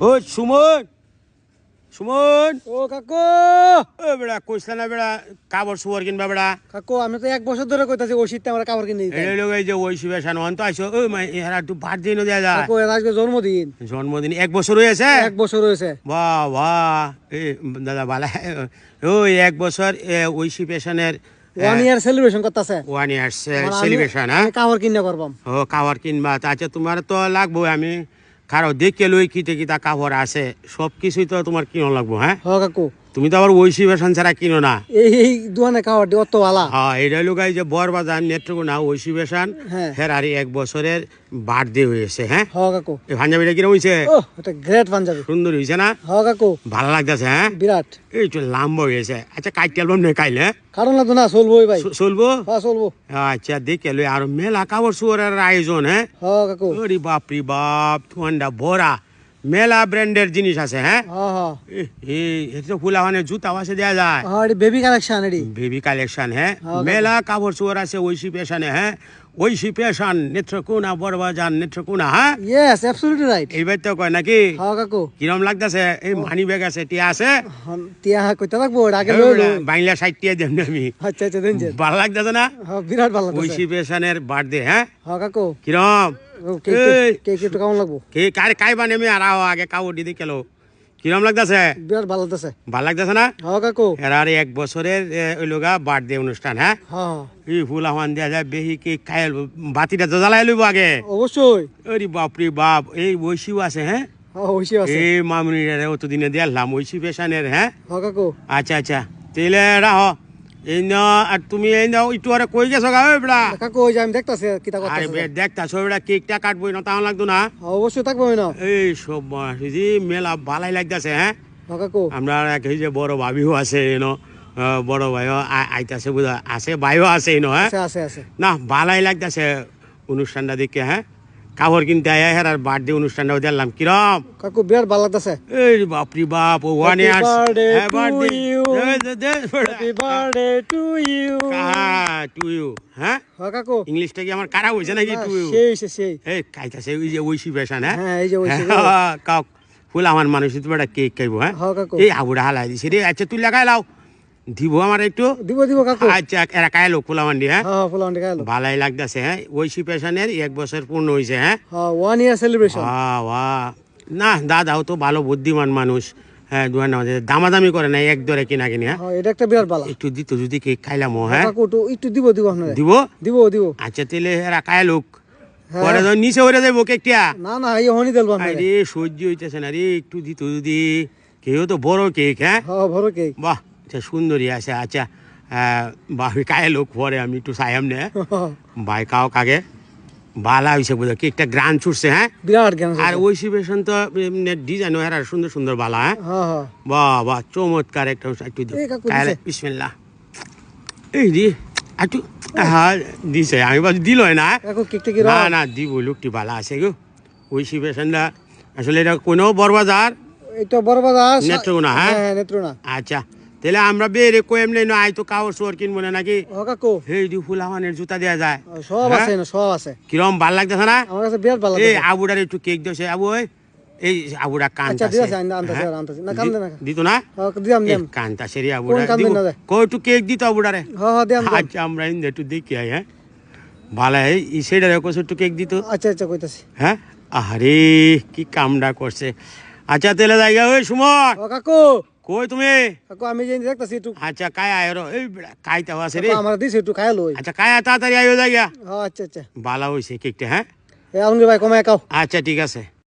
ও সুমন। সুমন। ও কাকু। ও বেড়া কইসলা না বেড়া সুয়ার কিনবা বেড়া। কাকু আমি তো এক বছর ধরে কইতাছি ওই শীতটা আমরা কাপড় কিনে দিতে। এই লোক এই যে ওই শিবে সান অন্ত আইসো। ও মাই এরা একটু ভাত দেয়া যায়। কাকু এর আজকে জন্মদিন। জন্মদিন এক বছর হয়েছে? এক বছর হয়েছে। বাহ বাহ এ দাদা বালা ওই এক বছর এ, ঐশী পেশনের ওয়ান ইয়ার সেলিব্রেশন করতেছে। ওয়ান ইয়ার্স সেলিব্রেশন হ্যাঁ? কাপড় কিনে করবাম ও কাভার কিনবা আচ্ছা তোমার তো লাগবো আমি কারও দেখে লই কিতে কিতা কাপড় আছে সব কিছুই তো তোমার কিনো লাগবো হ্যাঁ? কাকু। তুমি তো আবার ঐশী পেশন ছাড়া কিনো না। এই দোকানে কাপড় অত ভালা হ্যাঁ এটা হলো গাই যে বর বাজার বরবাজার নেত্রকোনা ঐশী পেশন হ্যাঁ। হেরারি এক বছরের বার্থডে হয়েছে হ্যাঁ? হ কাকু। এই পাঞ্জাবিটা কিরম হয়েছে এটা গ্রেট পাঞ্জাবি। সুন্দর হয়েছে না? হ কাকু। ভালো লাগতেছে হ্যাঁ? বিরাট। এই তো লাম্বা হয়েছে। আচ্ছা কাইতে অ্যালবাম নেই কাইলে? কারণ লাগতো না চলবোই ভাই চলবো? হ্যাঁ চলবো। আচ্ছা দেখে লই আর মেলা কাপড় চোরের আয়োজন হ্যাঁ? হ কাকু। ওরে বাপরি বাপ ঠান্ডা ভরা মেলা ব্র্যান্ডের জিনিস আছে হ্যাঁ? এটা তো ফুলা মানে জুতা আছে দেওয়া যায়। হ্যাঁ বেবি কালেকশন বেবি কালেকশন হ্যাঁ? হ্যাঁ, মেলা কাপড় চোর আছে ঐশী পেশানে হ্যাঁ? ঐশী পেশান নেত্রকোনা বড়বাজার নেত্রকোনা হ্যাঁ? ইয়েস অ্যাবসলিউটলি রাইট এইবার তো কয় নাকি? হ কাকু। কিরম লাগতেছে? এই মানি ব্যাগ আছে টিয়া আছে? তিয়া কইতে ওটা আগে লই বাংলা সাইড টিয়া দেন আমি। আচ্ছা আচ্ছা দেন ভালো লাগতেছে না? হ্যাঁ বিরাট ভালো লাগছে ঐশী পেশানের বার্থডে হ্যাঁ? হ কাকু। কিরম? কেক একটু কেমন লাগবো? আর আও আগে কাউ দিদি কেলো। কিরম লাগতেছে? বিরাট ভালো লাগতেছে। ভালো লাগতেছে না? হ কাকু। এরার এক বছরের এ, ওই লোগা বার্থডে অনুষ্ঠান হ্যাঁ? হ্যাঁ এই ফুল আহ্বান দেওয়া যায় বেহি কে খাইল বাতিটা তো জ্বালাই লইব আগে। অবশ্যই। বাপরে বাপ এই ঐশীও আছে হ্যাঁ? হ্যাঁ এই মামুনির অতদিনে দেখলাম ঐশী পেশানের হ্যাঁ? কাকু। আচ্ছা আচ্ছা। তাহলে রাহ এই ন আর তুমি এই নাও একটু আরে কই গেছো গা বেড়া? কাকু ওই যে আমি দেখতাছি কিতা আরে করতেছে বে দেখতাছো বেড়া কেকটা কাটবই না তাও লাগতো না? অবশ্যই থাকব না। এই সব মেলা ভালাই লাগতেছে হ্যাঁ? কাকু। আমরা এক এই যে বড় ভাবিও আছে এনো বড় ভাইও আইতাছে বুঝা আছে ভাইও আছে এনো হ্যাঁ? আছে আছে না ভালাই লাগতেছে অনুষ্ঠানটা দেখে হ্যাঁ? কাপড় কিনতে আয়া হেরার বার্থডে অনুষ্ঠানটাও দেখলাম কিরম? কাকু বিরাট ভালো লাগতেছে। এই বাপ ও ওয়ান Happy ইয়ার্স birthday হ্যাঁ to বার্থডে you. হ্যাঁ happy birthday to you to you হ্যাঁ হ কাকু। ইংলিশটা কি আমার কারা হয়েছে নাকি টু ইউ সেই সেই এই খাইতেছে ওই যে ঐশী পেশান হ্যাঁ? হ্যাঁ এই যে হ্যাঁ, কাউ ফুল আমার মানুষ তুমি একটা কেক খাইবো হ্যাঁ? হ কাকু। এই আবুড়া হালাই দিছে রে। আচ্ছা তুই লাগাই লাও। দিব আমার একটু? দিব দিব কাকু। আচ্ছা এরা কায় লোক ফুলামান্ডি হ্যাঁ? হ্যাঁ খাইলো ভালাই লাগতেছে হ্যাঁ? ঐশী পেশানের এক বছর পূর্ণ হয়েছে হ্যাঁ? হ্যাঁ ওয়ান ইয়ার সেলিব্রেশন বাহ বাহ। না দাদাও তো ভালো বুদ্ধিমান মানুষ। হ্যাঁ দুয়ার নামাজে দামাদামি করে না এক দরে কিনা কিনি হ্যাঁ? হ্যাঁ এটা একটা বিরাট একটু দিত যদি কেক খাইলাম ও, হ্যাঁ কাকু একটু একটু দিব দিব আপনারে। দিব? দিব দিব। আচ্ছা তাহলে এরা হ্যাঁ। পরে যখন নিচে ওরে যাব কেকটা। না না এই হনি দেব আপনারে। আরে সহ্য হইতেছে না রে একটু দিত যদি। কেউ তো বড় কেক হ্যাঁ? হ্যাঁ ভরো কেক। বাহ। আচ্ছা সুন্দরী আছে আচ্ছা বাহ কায় লোক পরে আমি একটু সায়াম নে ভাই কাও কাগে। বালা হয়েছে বুঝো কেকটা গ্রান ছুটছে হ্যাঁ? বিরাট জ্ঞান আর ওই শিবেশন তো ডিজাইন হয় আর সুন্দর সুন্দর বালা হ্যাঁ? হ্যাঁ হ্যাঁ। বাহ বাহ চমৎকার একটা একটু দিও। এই। বিসমিল্লাহ। দি একটু হ্যাঁ দিছে। আমি বলছি দিল না। না না দিব লোকটি বালা আছে গো। ওই শিবেশনটা আসলে এটা কোনো বড়বাজার এটা বড় বাজার নেত্রকোনা, হ্যাঁ? হ্যাঁ নেত্রকোনা। আচ্ছা। তাহলে আমরা বেরে কো এমনি না আই তো কাপড় চোর কিনবো না নাকি? ও কাকু। এই দি ফুলামানের জুতা দেওয়া যায়। সব হ্যাঁ? আছে না সব আছে। কিরম ভালো লাগতেছে না? আমার কাছে বিরাট ভালো এই আবুডার একটু কেক দিয়েছে আবু ওই এই আবুডা কান আচ্ছা আছে আনতেছি আনতেছি না কান্দে না। দিত না? হ্যাঁ সেরি আবুডা দিব না একটু কেক দিত আবুডারে হ্যাঁ হ্যাঁ। আচ্ছা আমরা ইন্দে একটু দেখি আই হ্যাঁ? ভালো এই সেটা রেখো একটু কেক দিত। আচ্ছা আচ্ছা কইতাছি। হ্যাঁ? আরে কি কামডা করছে। আচ্ছা তেলে জায়গা ওই সুমন। ও কাকু। কই তুমি কাকু আমি যে দেখতাছি একটু আচ্ছা কায় আয়রো এই বেড়া, কাইতাও আছে রে কাকু, আমার দিছে একটু খাই লই আচ্ছা কায়া তাড়াতাড়ি আইও জায়গা হ্যাঁ আচ্ছা আচ্ছা ভালো হয়েছে কেকটা হ্যাঁ এ আলমগীর ভাই কমায় কাও আচ্ছা ঠিক আছে